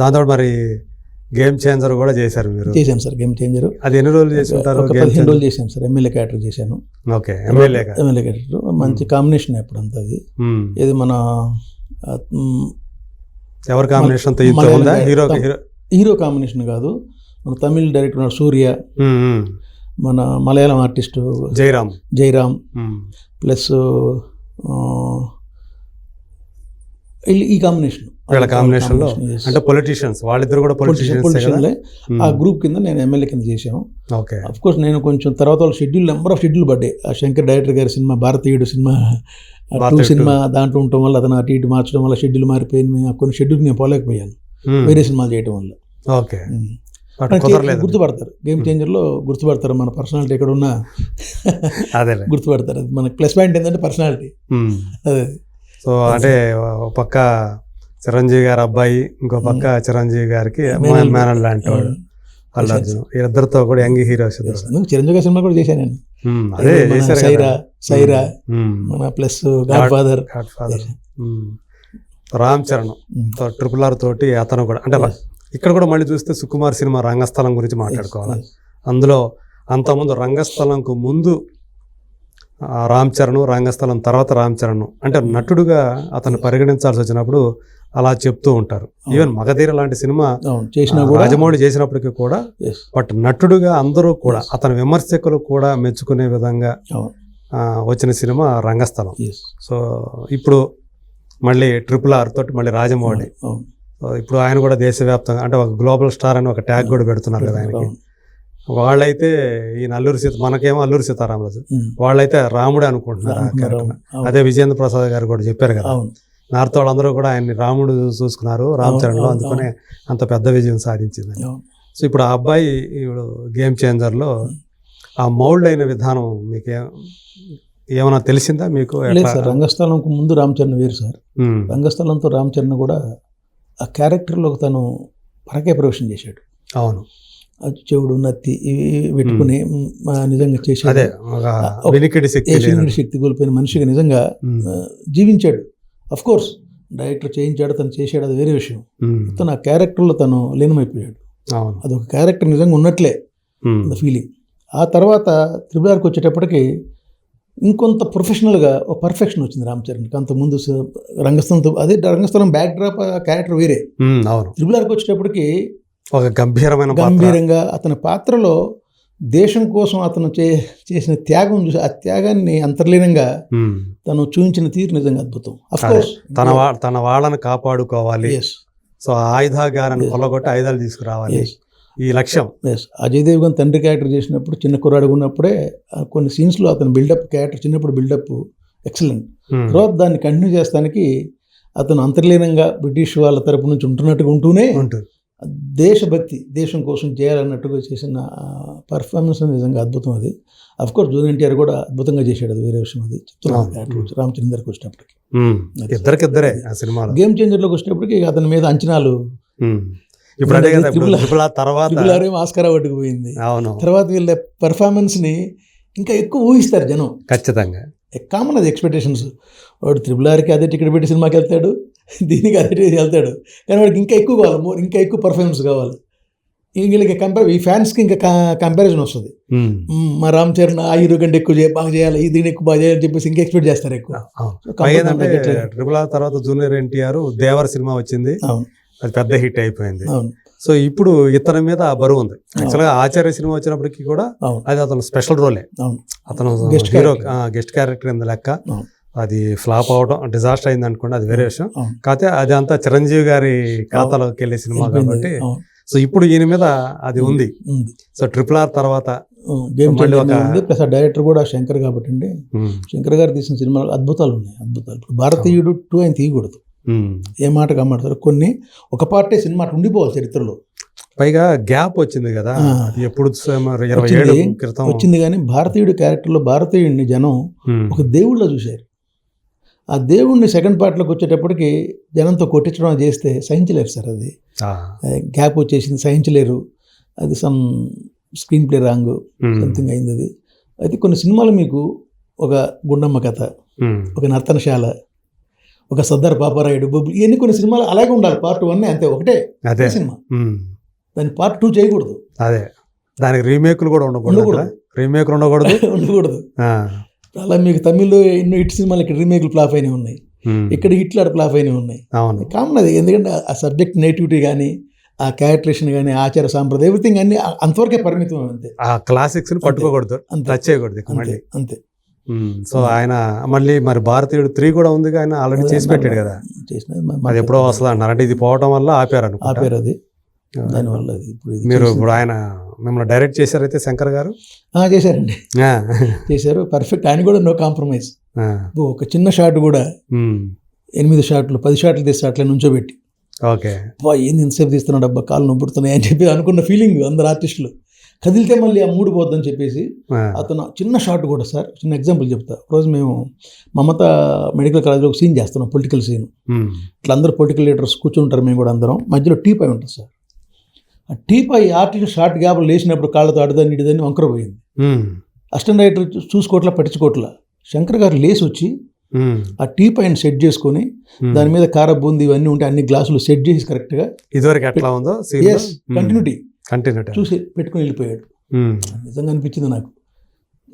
దాంతో మరి game changer కూడా చేశారు మీరు. చేశాను సార్ గేమ్ చేంజర్. అది ఎన్ని రోజులు చేసి ఉంటారు పదిహేను రోజులు చేశాను సార్ ఎమ్మెల్యే క్యారెక్టర్ చేశాను. ఓకే ఎమ్మెల్యేగా ఎమ్మెల్యే క్యారెక్టర్ మంచి కాంబినేషన్ అప్పుడు అంతా అది. ఇది మన ఎవరి combination hero hero hero combination కాదు. మన తమిళ్ డైరెక్టర్ ఉన్నాడు సూర్య. మన మలయాళం ఆర్టిస్ట్ జయరామ్. జయరామ్. ప్లస్ ఈ కాంబినేషన్. వీళ్ళ కాంబినేషన్లో అంటే పొలిటీషియన్స్ వాళ్ళిద్దరు కూడా పొలిటీషియన్స్ పొలిటిషియన్లే ఆ గ్రూప్ కింద నేను ఎమ్మెల్యే కింద చేశాను. ఓకే. అఫ్ కోర్స్ నేను కొంచెం తర్వాత వాళ్ళ షెడ్యూల్ నెంబర్ ఆఫ్ షెడ్యూల్ పడ్డాయి ఆ శంకర్ డైరెక్టర్ గారి cinema Bharateeyudu cinema two cinema దాంట్లో ఉండటం వల్ల అతను అటు ఇటు మార్చడం వల్ల షెడ్యూల్ మారిపోయింది. కొన్ని షెడ్యూల్ నేను పోలేకపోయాను. ఉమ్, వేరే సినిమాలు చేయడం వల్ల. ఓకే. కుదరలేదు. గుర్తుపడతారు. గేమ్ చేంజర్లో గుర్తుపడతారు మన పర్సనాలిటీ ఎక్కడ ఉన్నా. అదేలే. గుర్తుపడతారు. అది మన ప్లస్ పాయింట్ ఏంటంటే పర్సనాలిటీ. అదే. సో అంటే పక్క చిరంజీవి గారి అబ్బాయి ఇంకో పక్క చిరంజీవి గారికి మేనల్ లాంటి వాడు అల్లు అర్జున్. వీళ్ళిద్దరితో కూడా యంగ్ హీరోస్ చిరంజీవి గారి సినిమా కూడా చేశాను నేను. అదే Syeraa Syeraa plus God father God father um. Ram Charan. తో ట్రిపుల్ ఆర్ తోటి అతను కూడా. అంటే ఇక్కడ కూడా మళ్ళీ చూస్తే సుకుమార్ సినిమా రంగస్థలం గురించి మాట్లాడుకోవాలి? అందులో అంతకుముందు రంగస్థలంకు ముందు రామ్ చరణ్ రంగస్థలం తర్వాత రామ్ చరణ్. అంటే నటుడుగా అతను పరిగణించాల్సి వచ్చినప్పుడు అలా చెప్తూ ఉంటారు. ఈవెన్ మగధీర లాంటి సినిమా చేసినా కూడా రాజమౌళి చేసినప్పటికీ కూడా. బట్ నటుడుగా అందరూ కూడా అతని విమర్శకులు కూడా మెచ్చుకునే విధంగా వచ్చిన సినిమా రంగస్థలం. సో ఇప్పుడు మళ్ళీ ట్రిపుల్ ఆర్ తోటి మళ్ళీ రాజమౌళి. ఇప్పుడు ఆయన కూడా దేశవ్యాప్తంగా అంటే ఒక గ్లోబల్ స్టార్ అని ఒక ట్యాగ్ కూడా పెడుతున్నారు కదా ఆయనకి. వాళ్ళైతే ఈ అల్లూరి సీత మనకేమో అల్లూరి సీతారామరాజు. వాళ్ళైతే రాముడే అనుకుంటున్నారు. అదే విజేంద్ర ప్రసాద్ గారు కూడా చెప్పారు కదా. నార్త్ వాళ్ళందరూ కూడా ఆయన్ని రాముడు చూసుకున్నారు రామ్ చరణ్లో అవును, అందుకనే అంత పెద్ద విజయం సాధించింది. సో ఇప్పుడు ఆ అబ్బాయి ఇప్పుడు గేమ్ చేంజర్లో ఆ మౌల్డ్ అయిన విధానం మీకు ఏమైనా తెలిసిందా మీకు? లేదు? సార్ రంగస్థలంకు ముందు రామ్ చరణ్ వేరు సార్. రంగస్థలంతో రామ్ చరణ్ కూడా ఆ క్యారెక్టర్లోకి తను పరకే ప్రవేశం చేశాడు. అవును. చెవుడు నత్తి ఇవి పెట్టుకుని నిజంగా చేశాడు శక్తి కోల్పోయిన మనిషిగా నిజంగా జీవించాడు. కోర్స్ డైరెక్టర్ చేయించాడు తను చేశాడు అది వేరే విషయం. ఉమ్, తను ఆ క్యారెక్టర్లో తను లీనమైపోయాడు. అది ఒక క్యారెక్టర్ నిజంగా ఉన్నట్లే ఉమ్, ఫీలింగ్ ఆ తర్వాత త్రిబుల్ ఆర్కి వచ్చేటప్పటికి ఇంకొంత ప్రొఫెషనల్గా ఒక పర్ఫెక్షన్ వచ్చింది రామ్ చరణ్కి. అంతకుముందు రంగస్థలంతో అదే రంగస్థలం బ్యాక్ డ్రాప్ క్యారెక్టర్ వేరే. ఉమ్, అవును. త్రిబుల్ ఆర్కి వచ్చేటప్పటికి ఒక గంభీరమైన గంభీరంగా అతని పాత్రలో దేశం కోసం అతను చే చేసిన త్యాగం చూసి ఆ త్యాగాన్ని అంతర్లీనంగా తను చూపించిన తీరు నిజంగా అద్భుతం. తన తన వాళ్ళని కాపాడుకోవాలి. సో ఆయుధాగారాన్ని కొల్లగొట్టి ఆయుధాలు తీసుకురావాలి. ఈ లక్ష్యం. ఎస్ అజయ్ దేవ్గన్ తండ్రి క్యారెక్టర్ చేసినప్పుడు చిన్న కుర్రాడు ఉన్నప్పుడే కొన్ని సీన్స్లో అతని బిల్డప్ క్యారెక్టర్ చిన్నప్పుడు బిల్డప్ ఎక్సలెంట్ తర్వాత దాన్ని కంటిన్యూ చేస్తానికి అతను అంతర్లీనంగా బ్రిటిష్ వాళ్ళ తరపు నుంచి ఉంటున్నట్టుగా ఉంటూనే ఉంటుంది దేశభక్తి దేశం కోసం చేయాలన్నట్టుగా చేసిన పర్ఫార్మెన్స్ నిజంగా అద్భుతం అది. కోర్స్ జూనియర్ ఎన్టీఆర్ కూడా అద్భుతంగా చేశాడు అది వేరే విషయం అది. చెప్తున్నాను రామచంద్రకి వచ్చినప్పటికి. ఇద్దరికిద్దరే ఆ సినిమాలో. గేమ్ చేంజర్లోకి వచ్చినప్పటికి అతని మీద అంచనాలు. ఇప్పుడు తర్వాత ఆస్కార్ అవార్డుకు పోయింది. అవును. తర్వాత వీళ్ళ పెర్ఫార్మెన్స్ని ఇంకా ఎక్కువ ఊహిస్తారు జనం. ఖచ్చితంగా. కామన్ అది ఎక్స్పెక్టేషన్స్ వాడు త్రిబుల్ ఆర్కి అదే టికెట్ పెట్టి సినిమాకి వెళ్తాడు. దీనికి అదే వెళ్తాడు. కానీ వాడికి ఇంకా ఎక్కువ కావాలి మోర్ ఇంకా ఎక్కువ పర్ఫార్మెన్స్ కావాలి. ఈ వీళ్ళకి కంపేర్ ఈ ఫ్యాన్స్కి ఇంకా కంపారిజన్ వస్తుంది. మా రామ్ చరణ్ ఆ హీరో కంటే ఎక్కువ చేయ బాగా చేయాలి ఈ దీన్ని ఎక్కువ బాగా చేయాలని చెప్పేసి ఇంకా ఎక్స్పెక్ట్ చేస్తారు ఎక్కువ. ట్రిపుల్ ఆర్ తర్వాత జూనియర్ ఎన్టీఆర్ దేవర సినిమా వచ్చింది. అది పెద్ద హిట్ అయిపోయింది. సో ఇప్పుడు ఇతని మీద ఆ బరువు ఉంది. యాక్చువల్గా ఆచార్య సినిమా వచ్చినప్పటికీ కూడా అది అతను స్పెషల్ రోలే అతను హీరో. గెస్ట్ క్యారెక్టర్ ఇంత లెక్క. అది ఫ్లాప్ అవడం డిజాస్టర్ అయింది అనుకోండి అది వేరే విషయం. కాకపోతే అది అంతా చిరంజీవి గారి ఖాతాలోకి వెళ్ళే సినిమా కాబట్టి సో ఇప్పుడు ఈయన మీద అది ఉంది సో ట్రిపుల్ ఆర్ తర్వాత ప్లస్ ఆ డైరెక్టర్ కూడా శంకర్ కాబట్టి అండి. శంకర్ గారు తీసిన సినిమాలు అద్భుతాలు ఉన్నాయి అద్భుతాలు. ఇప్పుడు భారతీయుడు టూ ఆయన తీయకూడదు. ఏ మాట కమ్మాడతారు కొన్ని ఒక పార్టే సినిమా ఉండిపోవాలి చరిత్రలో. పైగా గ్యాప్ వచ్చింది కదా ఎప్పుడు ఇరవై ఏడు. క్రితం. వచ్చింది కానీ భారతీయుడు క్యారెక్టర్లో భారతీయుడిని జనం ఒక దేవుళ్ళ చూశారు. ఆ దేవుణ్ణి సెకండ్ పార్ట్లోకి వచ్చేటప్పటికి జనంతో కొట్టించడం చేస్తే సహించలేరు సార్ అది. గ్యాప్ వచ్చేసింది సహించలేరు. అది some screenplay wrong something అయింది అది. అయితే కొన్ని సినిమాలు మీకు ఒక గుండమ్మ కథ ఒక నర్తనశాల ఒక సర్దార్ పాపారాయుడు బొబ్బులు ఇవన్నీ కొన్ని సినిమాలు అలాగే ఉండాలి. పార్ట్ వన్ అంతే ఒకటే అదే. సినిమా. దాన్ని పార్ట్ టూ చేయకూడదు. అదే. దానికి రీమేక్లు కూడా ఉండకూడదు. రీమేక్లు ఉండకూడదు? ఉండకూడదు. అలా మీకు తమిళ్ళో ఎన్నో హిట్ సినిమాలు ఇక్కడ రీమేక్లు ఫ్లాప్ అయినవి ఉన్నాయి. ఇక్కడ హిట్లు ఆడ ఫ్లాప్ అయినవి ఉన్నాయి. అవును. కామన్ అది. ఎందుకంటే ఆ సబ్జెక్ట్ నేటివిటీ కానీ ఆ క్యారెక్టరేషన్ కానీ ఆచార సాంప్రదాయం ఎవ్రీథింగ్ అన్ని అంతవరకే పరిమితం అంతే. ఆ క్లాసిక్స్ని పట్టుకోకూడదు. టచ్ చేయకూడదు అంతే. అంతే. సో ఆయన మళ్ళీ మరి భారతీయుడు త్రీ కూడా ఉంది ఆయన ఆల్రెడీ చేసి పెట్టాడు కదా. చేసిన అది ఎప్పుడో వస్తుంది అంటారు అంటే ఇది పోవటం వల్ల ఆపారు ఆపారు అది. దానివల్ల మీరు. ఇప్పుడు ఆయన మిమ్మల్ని డైరెక్ట్ చేశారైతే శంకర్ గారు? ఆ, చేశారండి. చేశారు. పర్ఫెక్ట్ ఆయన కూడా నో కాంప్రమైజ్ ఒక చిన్న షాట్ కూడా ఎనిమిది షాట్లు పది షాట్లు తీస్తే అట్లా నుంచోబెట్టి. ఓకే. ఏంది ఇంతసేపు తీస్తున్నాడు? అబ్బా కాళ్ళు నొప్పుడుతున్నాయి అని చెప్పి అనుకున్న ఫీలింగ్ అందరు ఆర్టిస్టులు కదిలితే మళ్ళీ ఆ మూడు పోద్దని చెప్పేసి అతను చిన్న షాట్ కూడా సార్ చిన్న ఎగ్జాంపుల్ చెప్తా. రోజు మేము మమత మెడికల్ కాలేజ్లో ఒక సీన్ చేస్తున్నాం పొలిటికల్ సీన్ ఇట్లా అందరూ పొలిటికల్ లీడర్స్ కూర్చుంటారు మేము కూడా అందరం. మధ్యలో టీ పై ఉంటుంది సార్ ఆ టీ పై ఆర్టిస్ట్ షార్ట్ గ్యాప్ లేచినప్పుడు కాళ్ళతో అడదని ఇడిదని వంకర పోయింది. ఉమ్, అసిస్టెంట్ డైరెక్టర్ చూసుకోవట్లా పట్టించుకోవట్లా శంకర్ గారు లేచి వచ్చి ఆ టీ పైన సెట్ చేసుకొని. దాని మీద కార బూంది ఇవన్నీ ఉంటే అన్ని గ్లాసులు సెట్ చేసి కరెక్ట్గా ఇదివరకు ఎట్లా ఉందో కంటిన్యూటీ కంటిన్యూటీ చూసి పెట్టుకొని వెళ్ళిపోయాడు. నిజంగా అనిపించింది నాకు.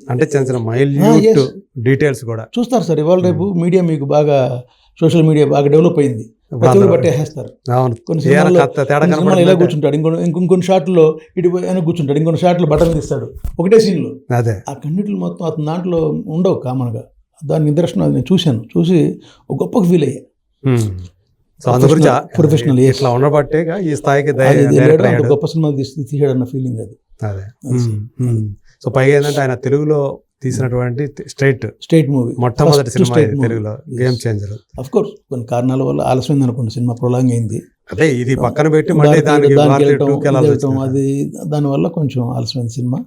అంటే చిన్న Ah, మైల్యూట్. డీటెయిల్స్ కూడా. చూస్తారు సార్ ఇవాళ రేపు మీడియా మీకు బాగా సోషల్ మీడియా బాగా డెవలప్ అయింది. బట్టేస్తారు అవును. ఇలా కూర్చుంటాడు. ఇంకొన్ని ఇంకొన్ని షాట్లో ఇటు వెనక కూర్చుంటాడు. ఇంకొన్ని షాట్లో బటన్ తీస్తాడు. ఒకటే సీన్లో. అదే. ఆ కన్నిటిలో మొత్తం అతని దాంట్లో ఉండవు కామన్గా. దాని నిదర్శనం అది నేను చూశాను. చూసి ఒక గొప్ప ఫీల్ అయ్యా. సో అందు గురించి yes. ఇట్లా ఉండబట్టే ఈ స్థాయికి గొప్ప సినిమా తీసి తీసాడు అన్న ఫీలింగ్ అది. అదే. సో పైగా ఏంటంటే ఆయన తెలుగులో తీసినటువంటి స్ట్రైట్ స్టేట్ మూవీ. మొట్టమొదటి సినిమా. తెలుగులో. గేమ్ చేంజర్ అఫ్ కోర్స్ కొన్ని కారణాల వల్ల ఆలస్యమైంది అనుకోండి సినిమా ప్రొలాంగ్ అయింది. అదే ఇది పక్కన పెట్టి మళ్ళీ దానికి. అది దానివల్ల కొంచెం ఆలస్యమైన సినిమా.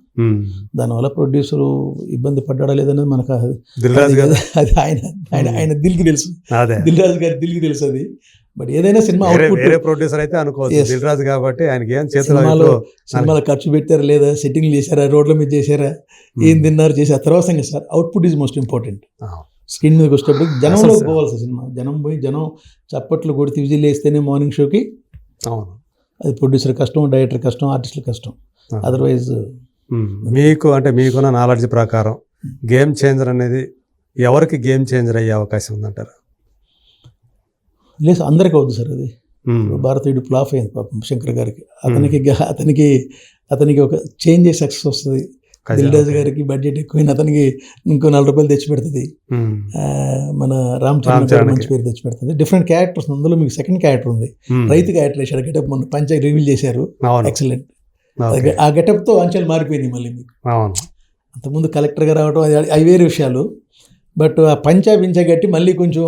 దానివల్ల ప్రొడ్యూసర్ ఇబ్బంది పడ్డాడా లేదనేది మనకు అది- ఆయన ఆయన ఆయన దిల్కి తెలుసు. అదే. దిల్ రాజు గారి దిల్కి తెలుసు అది. బట్ ఏదైనా సినిమా వేరే ప్రొడ్యూసర్ అయితే అనుకోవచ్చు. దిల్ రాజు కాబట్టి ఆయనకి ఏం సినిమాలో సినిమాలో ఖర్చు పెట్టారా లేదా? సెట్టింగ్ చేశారా? రోడ్ల మీద చేశారా? ఏం తిన్నారు? చేసి ఆ తర్వాత sir output is most important screen మీదకి వచ్చేటప్పుడు జనంలో అసలు- పోవాల్సి సినిమా. జనం పోయి జనం చప్పట్లు కొడితే విజిల్ వేస్తేనే మార్నింగ్ షోకి అవును. అది ప్రొడ్యూసర్ కష్టం డైరెక్టర్ కష్టం ఆర్టిస్టుల కష్టం. Otherwise um. మీకు అంటే మీకున్న నాలెడ్జ్ ప్రకారం గేమ్ చేంజర్ అనేది ఎవరికి గేమ్ చేంజర్ అయ్యే అవకాశం ఉందంటారు? లేదు అందరికీ అవుతుంది సార్ అది. భారతీయుడు ఫ్లాప్ అయింది పాపం శంకర్ గారికి. అతనికి అతనికి అతనికి ఒక చేంజ్ సక్సెస్ వస్తుంది. ఖచ్చితంగా. దిల్ రాజు గారికి బడ్జెట్ ఎక్కువైన అతనికి ఇంకో నాలుగు రూపాయలు తెచ్చి పెడుతుంది. మన రామ్ చరణ్ గారు. మంచి పేరు తెచ్చి పెడుతుంది. డిఫరెంట్ క్యారెక్టర్స్ అందులో మీకు సెకండ్ క్యారెక్టర్ ఉంది. రైతు క్యారెక్టర్ వేశాడు. గెటప్ మొన్న పంచాయతీ రివీల్ చేశారు. ఎక్సలెంట్. ఆ గెటప్తో అంచెలు మారిపోయింది మళ్ళీ మీకు. అంతకుముందు కలెక్టర్గా రావడం అవి వేరే విషయాలు. బట్ ఆ పంచా పించా గట్టి మళ్ళీ కొంచెం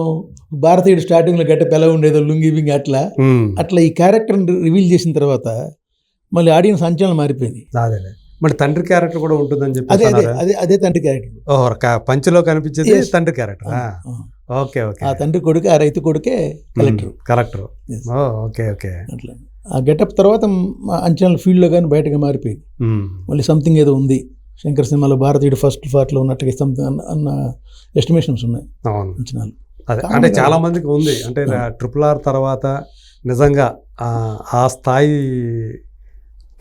భారతీయుడు స్టార్టింగ్లో గట్టప్ ఎలా ఉండేదో లుంగి బింగి అట్లా. అట్లా ఈ క్యారెక్టర్ రివీల్ చేసిన తర్వాత మళ్ళీ ఆడియన్స్ అంచనాలు మారిపోయినాయి అదేలే. మరి తండ్రి క్యారెక్టర్ కూడా ఉంటుందని చెప్పి అదే అదే? అదే అదే తండ్రి క్యారెక్టర్. ఓహో పంచిలో కనిపించేది. తండ్రి క్యారెక్టర్. Okay okay. ఆ తండ్రి కొడుకు ఆ రైతు కొడుకే కలెక్టర్. కలెక్టర్. Okay okay. అట్లా. ఆ గెటప్ తర్వాత అంచనాల ఫీల్డ్లో కానీ బయటగా మారిపోయింది. మళ్ళీ సంథింగ్ ఏదో ఉంది. శంకర్ సినిమాలో భారతీయుడు ఫస్ట్ పార్ట్లో ఉన్నట్టుగా సంథింగ్ అన్న ఎస్టిమేషన్స్ ఉన్నాయి అంచనాలు. అదే. అంటే. చాలా మందికి ఉంది. అంటే ట్రిపుల్ ఆర్ తర్వాత నిజంగా ఆ స్థాయి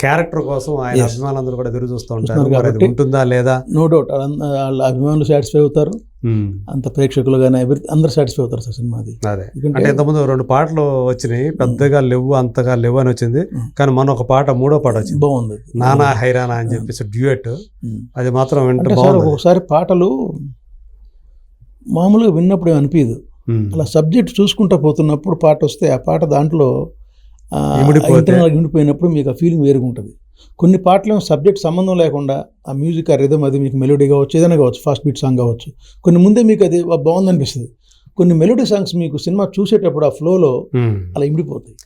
క్యారెక్టర్ కోసం ఆయన. అభిమానులందరూ కూడా ఎదురు చూస్తూ ఉంటారు. ఉంటుందా లేదా? నో డౌట్ వాళ్ళ అభిమానులు సాటిస్ఫై అవుతారు. అంత ప్రేక్షకులు కానీ అందరు సాటిస్ఫై అవుతారు సార్ సినిమాది. అదే. అంటే ఇంతకుముందు రెండు పాటలు వచ్చినాయి. పెద్దగా లేవు అంతగా లేవు అని వచ్చింది. కానీ మన ఒక పాట మూడో పాట వచ్చింది. బాగుంది. నానా హైరానా అని చెప్పేసి డ్యూయట్. అది మాత్రం వింటే అంటే సార్ బాగుంది. ఒక్కొక్కసారి పాటలు మామూలుగా విన్నప్పుడు అనిపించదు. అలా సబ్జెక్ట్ చూసుకుంటా పోతున్నప్పుడు పాట వస్తే ఆ పాట దాంట్లో గా ఇమిడిపోయినప్పుడు మీకు ఆ ఫీలింగ్ వేరుగా ఉంటుంది. కొన్ని పాటలు సబ్జెక్ట్ సంబంధం లేకుండా ఆ మ్యూజిక్ ఆ రిధమ్ అది మీకు మెలోడీ కావచ్చు ఏదైనా కావచ్చు ఫాస్ట్ బీట్ సాంగ్ కావచ్చు. కొన్ని ముందే మీకు అది బాగుంది అనిపిస్తుంది కొన్ని మెలోడీ సాంగ్స్ మీకు సినిమా చూసేటప్పుడు ఆ ఫ్లోలో. అలా ఇమిడిపోతాయి.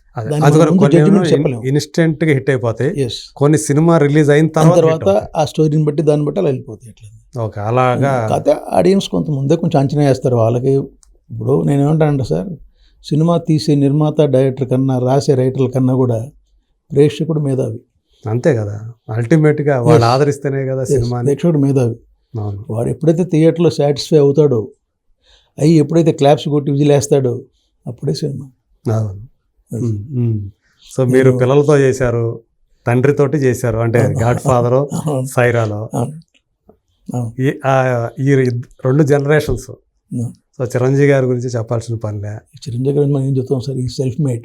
ఇన్స్టెంట్గా హిట్ అయిపోతాయి. కొన్ని సినిమా రిలీజ్ అయిన తర్వాత. ఆ స్టోరీని బట్టి దాన్ని బట్టి అలా వెళ్ళిపోతాయి అట్లా. ఓకే అలాగా. కాకపోతే ఆడియన్స్ కొంత ముందే కొంచెం అంచనా వేస్తారు. వాళ్ళకి ఇప్పుడు నేను ఏమంటానంటే సార్ సినిమా తీసే నిర్మాత డైరెక్టర్ కన్నా రాసే రైటర్ల కన్నా కూడా ప్రేక్షకుడు మేధావి. అంతే కదా. అల్టిమేట్గా వాళ్ళు ఆదరిస్తేనే కదా సినిమాని. ప్రేక్షకుడు మేధావి. వాడు ఎప్పుడైతే థియేటర్లో సాటిస్ఫై అవుతాడో అవి ఎప్పుడైతే క్లాప్స్ కొట్టి విజిలేస్తాడో అప్పుడే సినిమా. సో మీరు పిల్లలతో చేశారు తండ్రితోటి చేశారు అంటే గాడ్ ఫాదర్ సైరాలో ఈ రెండు జనరేషన్స్. సో చిరంజీవి గారి గురించి చెప్పాల్సిన పనిలే. చిరంజీవి గారు మనం ఏం చెప్తాం సార్? ఈ సెల్ఫ్ మేడ్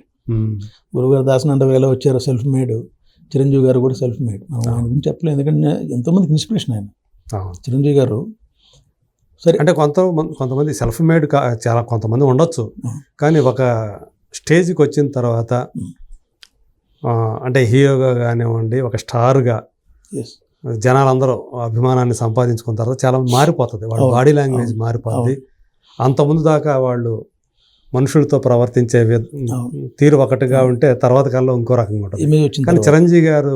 గురుగారు దాసనంట ఎలా వచ్చారో సెల్ఫ్ మేడ్ చిరంజీవి గారు కూడా సెల్ఫ్ మేడ్ మనం ఆయన గురించి చెప్పలేదు ఎందుకంటే ఎంతోమందికి ఇన్స్పిరేషన్ ఆయన. చిరంజీవి గారు సరే. అంటే కొంత కొంతమంది సెల్ఫ్ మేడ్ చాలా కొంతమంది ఉండొచ్చు. కానీ ఒక స్టేజ్కి వచ్చిన తర్వాత అంటే హీరోగా కానివ్వండి ఒక స్టార్గా జనాలందరూ అభిమానాన్ని సంపాదించుకున్న తర్వాత చాలా మారిపోతుంది. వాళ్ళ బాడీ లాంగ్వేజ్ మారిపోతుంది. అంత ముందు దాకా వాళ్ళు మనుషులతో ప్రవర్తించే. తీరు ఒకటిగా ఉంటే తర్వాత కాలంలో ఇంకో రకంగా ఉంటుంది. కానీ చిరంజీవి గారు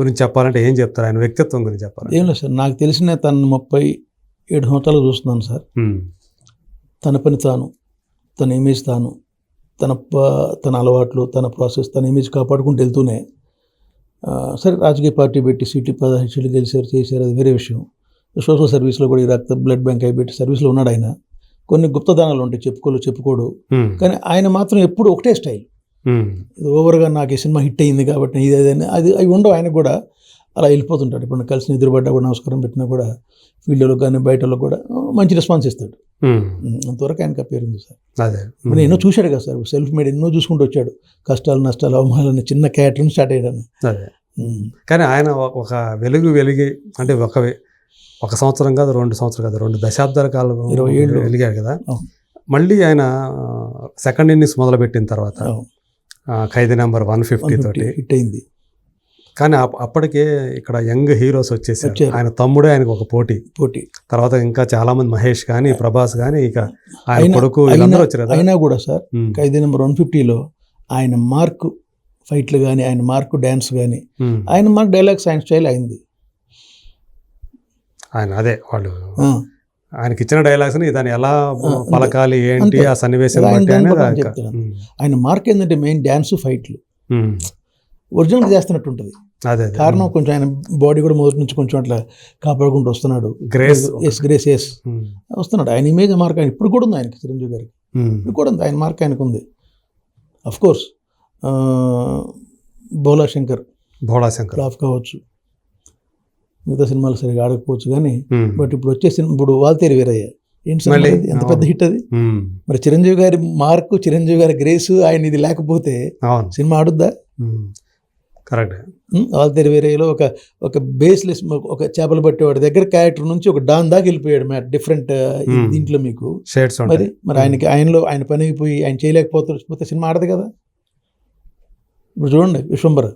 గురించి చెప్పాలంటే ఏం చెప్తారు? ఆయన వ్యక్తిత్వం గురించి చెప్పాలి ఏం లేదు సార్. నాకు తెలిసిన తను ముప్పై ఏడు సంవత్సరాలు చూస్తున్నాను సార్. తన పని తాను తన ఇమేజ్ తాను తన తన అలవాట్లు తన ప్రాసెస్ తన ఇమేజ్ కాపాడుకుంటూ వెళ్తూనే సరే రాజకీయ పార్టీ పెట్టి సీట్లు పదహైదు సీట్లు గెలిచారు చేశారు అది వేరే విషయం. సోషల్ సర్వీస్లో కూడా ఈ రక్త బ్లడ్ బ్యాంక్ అయి పెట్టి సర్వీస్లో ఉన్నాడు ఆయన. కొన్ని గుప్తదానాలు ఉంటాయి చెప్పుకోలు చెప్పుకోడు. కానీ ఆయన మాత్రం ఎప్పుడు ఒకటే స్టైల్. ఓవర్గా నాకు ఈ సినిమా హిట్ అయింది కాబట్టి ఇది అది అని అది అవి ఉండవు. ఆయనకు కూడా అలా వెళ్ళిపోతుంటాడు. ఇప్పుడు కలిసి ఎదురుపడ్డా కూడా నమస్కారం పెట్టినా కూడా ఫీల్డ్లో కానీ బయటలో కూడా మంచి రెస్పాన్స్ ఇస్తాడు. అంతవరకు ఆయనకు ఆ పేరు ఉంది సార్. అదే. ఇప్పుడు ఎన్నో చూశాడు కదా సార్. సెల్ఫ్ మేడ్ ఎన్నో చూసుకుంటూ వచ్చాడు. కష్టాలు నష్టాలు అవమానాలు చిన్న క్యారెక్టర్ నుంచి స్టార్ట్ అయ్యాడు అదే. కానీ ఆయన ఒక- వెలుగు వెలిగి అంటే ఒక ఒక సంవత్సరం కాదు రెండు సంవత్సరం కాదు రెండు దశాబ్దాల కాలం ఇరవై ఏళ్ళు. వెలిగాడు కదా. మళ్ళీ ఆయన సెకండ్ ఇన్నింగ్స్ మొదలుపెట్టిన తర్వాత ఖైదీ నెంబర్ వన్ ఫిఫ్టీ తోటి హిట్ అయింది. కానీ అప్- అప్పటికే ఇక్కడ యంగ్ హీరోస్ వచ్చేసారు. వచ్చారు. ఆయన తమ్ముడే ఆయనకు ఒక పోటీ. పోటీ. తర్వాత ఇంకా చాలా మంది మహేష్ కానీ ప్రభాస్ కానీ ఇక ఆయన కొడుకు అయినా- వచ్చారు కూడా సార్ ఖైదీ నెంబర్ వన్ ఫిఫ్టీలో ఆయన మార్క్ ఫైట్లు కానీ ఆయన మార్క్ డ్యాన్స్ కానీ. ఆయన మార్క్ డైలాగ్స్ ఆయన స్టైల్ అయింది. ఆయన అదే వాళ్ళు. ఆయనకి ఇచ్చిన డైలాగ్స్ని దాన్ని ఎలా. పలకాలి ఏంటి. ఆ సన్నివేశం ఆయన మార్క్ ఏంటంటే మెయిన్ డ్యాన్స్ ఫైట్లు. ఒరిజినల్ చేస్తున్నట్టు ఉంటుంది అదే. కారణం కొంచెం ఆయన బాడీ కూడా మొదటి నుంచి కొంచెం అట్లా కాపాడుకుంటూ వస్తున్నాడు. గ్రేస్ ఎస్ గ్రేస్ ఎస్ వస్తున్నాడు. ఆయన ఇమేజ్ మార్క్ ఆయన ఇప్పుడు కూడా ఉంది ఆయనకి చిరంజీవి గారికి. ఇప్పుడు కూడా ఉంది. ఆయన మార్క్ ఆయనకు ఉంది. Of course Bhola Shankar. Bhola Shankar. Flop కావచ్చు. మిగతా సినిమాలు సరిగా ఆడకపోవచ్చు కానీ బట్ ఇప్పుడు వచ్చే సినిమా ఇప్పుడు వాల్తేరి వీరయ్య. ఏంటి? ఎంత పెద్ద హిట్ అది? మరి చిరంజీవి గారి మార్కు చిరంజీవి గారి గ్రేస్ ఆయన ఇది లేకపోతే సినిమా ఆడుద్దా? కరెక్ట్. ఉం? వాల్తేరి వీరయ్యలో ఒక ఒక బేస్లెస్ ఒక చేపలు పట్టేవాడి దగ్గర క్యారెక్టర్ నుంచి ఒక డాన్ దాకా వెళ్ళిపోయాడు మ్యాట్ డిఫరెంట్. దీంట్లో మీకు. షేడ్స్ మరి మరి ఆయనకి ఆయనలో ఆయన పని అయిపోయి ఆయన చేయలేకపోతే పోతే సినిమా ఆడదు కదా. ఇప్పుడు చూడండి విశ్వంబర.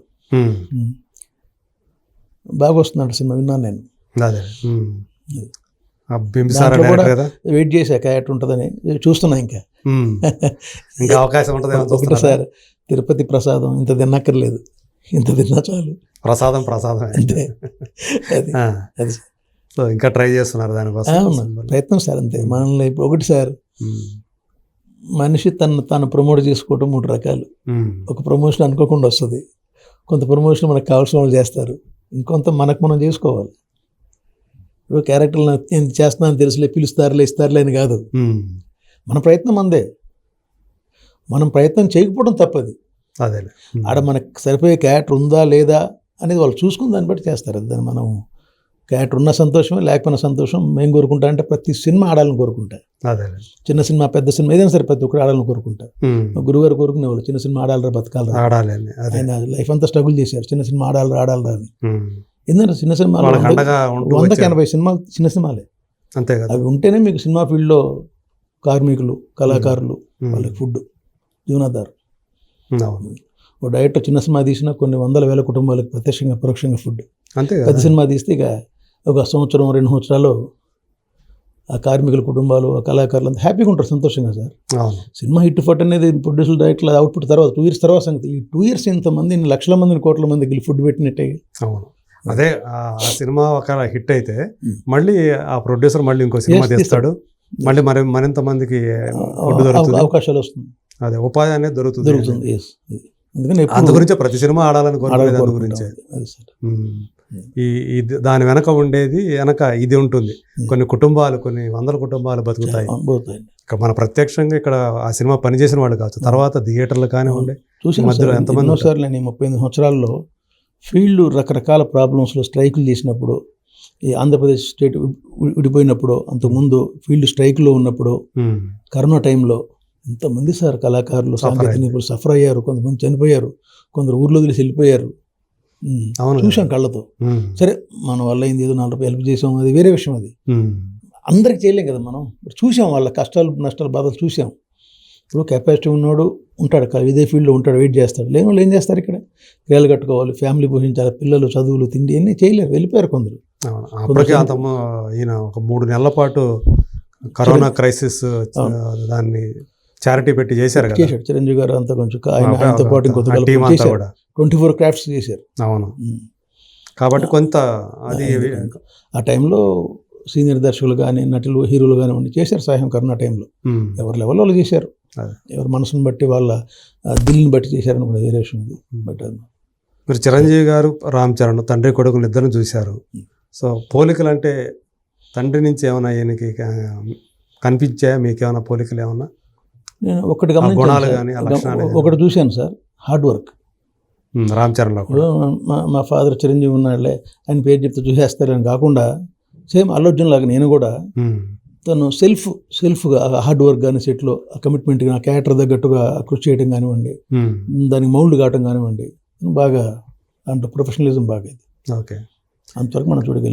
బాగా వస్తున్నాడు సినిమా విన్నాను నేను. వెయిట్ చేసా క్యారెక్టర్ ఉంటుందని చూస్తున్నా ఇంకా. అవకాశం ఉంటుంది సార్ తిరుపతి ప్రసాదం ఇంత తిన్నక్కర్లేదు ఇంత తిన్నా చాలు. ప్రసాదం ప్రసాదం అంతే. అది సో ఇంకా ట్రై చేస్తున్నారు దానికోసం. ప్రయత్నం సార్ అంతే. మనల్ని ఇప్పుడు ఒకటి సార్ ఉమ్, మనిషి తను తాను ప్రమోట్ చేసుకోవటం మూడు రకాలు. ఉమ్, ఒక ప్రమోషన్ అనుకోకుండా వస్తుంది. కొంత ప్రమోషన్ మనకు కావాల్సిన వాళ్ళు చేస్తారు. ఇంకొంత మనకు మనం చేసుకోవాలి. ఇప్పుడు క్యారెక్టర్లు నేను చేస్తున్నాను తెలుసులే పిలుస్తారులే ఇస్తారులే అని కాదు. మన ప్రయత్నం అందే మనం ప్రయత్నం చేయకపోవడం తప్పది. అదే ఆడ మనకు సరిపోయే క్యారెక్టర్ ఉందా లేదా అనేది వాళ్ళు చూసుకుని దాన్ని బట్టి చేస్తారు. దాన్ని మనం క్యారెక్టర్ ఉన్న సంతోషమే లేకపోయిన సంతోషం మేము కోరుకుంటా అంటే ప్రతి సినిమా ఆడాలని కోరుకుంటా. అదే చిన్న సినిమా పెద్ద సినిమా ఏదైనా సరే ప్రతి ఒక్కరు ఆడాలని కోరుకుంటా. గురుగారు కోరుకునే వాళ్ళు చిన్న సినిమా ఆడాలరా బతకాలరా? ఆడాలి ఆయన లైఫ్ అంతా స్ట్రగుల్ చేశారు. చిన్న సినిమా ఆడాలరా ఆడాలరా అని. ఎందుకంటే చిన్న ఉంటూ వందకి. ఎనభై సినిమాలు చిన్న సినిమాలే. అంతే కదా. అవి ఉంటేనే మీకు సినిమా ఫీల్డ్లో కార్మికులు కళాకారులు వాళ్ళకి ఫుడ్ జీవనాధారం అవును. ఓ డైరెక్టర్ చిన్న సినిమా తీసినా కొన్ని వందల వేల కుటుంబాలకు ప్రత్యక్షంగా పరోక్షంగా ఫుడ్ అంతే పెద్ద సినిమా తీస్తే ఇక ఒక సంవత్సరం రెండు సంవత్సరాలు ఆ కార్మికుల కుటుంబాలు ఆ కళాకారులు అంతా హ్యాపీగా ఉంటారు సంతోషంగా సార్. సినిమా హిట్ ఫట్ అనేది ప్రొడ్యూసర్ డైరెక్టర్ అవుట్పుట్ తర్వాత టూ ఇయర్స్ తర్వాత సంగతి. ఈ టూ ఇయర్స్ ఇంతమంది లక్షల మందిని కోట్ల మందికి ఫుడ్ పెట్టినట్టే. అవును. అదే ఆ సినిమా ఒక హిట్ అయితే. మళ్ళీ ఆ ప్రొడ్యూసర్ మళ్ళీ ఇంకో సినిమా తీస్తాడు. మళ్ళీ మరి మరింత మందికి అవకాశాలు వస్తుంది అదే ఉపాధి అనేది దొరుకుతుంది. దొరుకుతుంది ఎస్ అందుకని అందు గురించే ప్రతి సినిమా ఆడాలని ఆడాలనుకుంటాం. గురించే. ఉమ్. ఈ ఇది దాని వెనక ఉండేది వెనక ఇది ఉంటుంది. కొన్ని కుటుంబాలు కొన్ని వందల కుటుంబాలు బతుకుతాయి. ఇక మన ప్రత్యక్షంగా ఇక్కడ ఆ సినిమా పనిచేసిన వాళ్ళు కావచ్చు. తర్వాత థియేటర్లు కానివ్వండి చూసాను మధ్యలో సార్ ఎంతమంది ఎన్నోసార్లు నేను ముప్పై ఎనిమిది సంవత్సరాల్లో ఫీల్డ్ రకరకాల ప్రాబ్లమ్స్లో స్ట్రైకులు చేసినప్పుడు ఈ ఆంధ్రప్రదేశ్ స్టేట్ విడిపోయినప్పుడు అంతకుముందు ఫీల్డ్ స్ట్రైక్లో ఉన్నప్పుడు కరోనా టైంలో ఎంతమంది సార్ కళాకారులు సాంకేతిక. నిపుణులు సఫర్ అయ్యారు. కొంతమంది చనిపోయారు. కొందరు ఊర్లో వదిలేసి వెళ్ళిపోయారు. అవును. చూసాం కళ్ళతో. సరే మన వల్ల అయింది ఏదో నాలుగు రూపాయలు హెల్ప్ చేసాం. అది వేరే విషయం అది. అందరికి చేయలేం కదా మనం. చూసాం వాళ్ళ కష్టాలు నష్టాలు బాధలు చూసాం ఇప్పుడు కెపాసిటీ ఉన్నవాడు ఉంటాడు. ఇదే ఫీల్డ్లో ఉంటాడు వెయిట్ చేస్తాడు. లేని వాళ్ళు ఏం చేస్తారు ఇక్కడ? క్రియలు కట్టుకోవాలి ఫ్యామిలీ పోషించాలి పిల్లలు చదువులు తిండి అన్నీ చేయలేరు. వెళ్ళిపోయారు కొందరు. ఈయన ఒక మూడు నెలల పాటు కరోనా క్రైసిస్ దాన్ని చారిటీ పెట్టి చేశారు చేశాడు. చిరంజీవి గారు అంతా కొంచెం ఆయన ఆయనతో పాటు చేశారు. కూడా. ట్వంటీ ఫోర్ క్రాఫ్ట్స్ చేశారు. అవును. కాబట్టి కొంత అది ఆ టైంలో సీనియర్ దర్శకులు కానీ నటులు హీరోలు కానివ్వండి చేశారు సహాయం కరోనా టైంలో. ఎవరి లెవెల్ వాళ్ళు చేశారు. ఎవరి మనసుని బట్టి వాళ్ళ దిల్ని బట్టి చేశారు అనుకునే వేరే విషయం అది బట్ మీరు చిరంజీవి గారు రామ్ చరణ్ తండ్రి కొడుకులు ఇద్దరు చూశారు. సో పోలికలు అంటే తండ్రి నుంచి ఏమైనా ఈయనకి కనిపించాయా? మీకేమైనా పోలికలు ఏమన్నా? నేను ఒకటి గమనించాను ఆ. ఒకటి చూశాను సార్. Hard work. రామ్ ఇప్పుడు మా మా ఫాదర్ చిరంజీవి ఉన్నాడులే ఆయన పేరు చెప్తే చూసేస్తారని కాకుండా సేమ్ అల్లర్జున్ లాగా నేను కూడా తను సెల్ఫ్ సెల్ఫ్గా హార్డ్ వర్క్ కానీ సెట్లో కమిట్మెంట్ నా క్యారెక్టర్ తగ్గట్టుగా కృషి చేయడం కానివ్వండి దానికి మౌల్డ్ కావటం కానివ్వండి బాగా దాంట్లో ప్రొఫెషనలిజం బాగా ఓకే. అంతవరకు మనం చూడగలిగాం.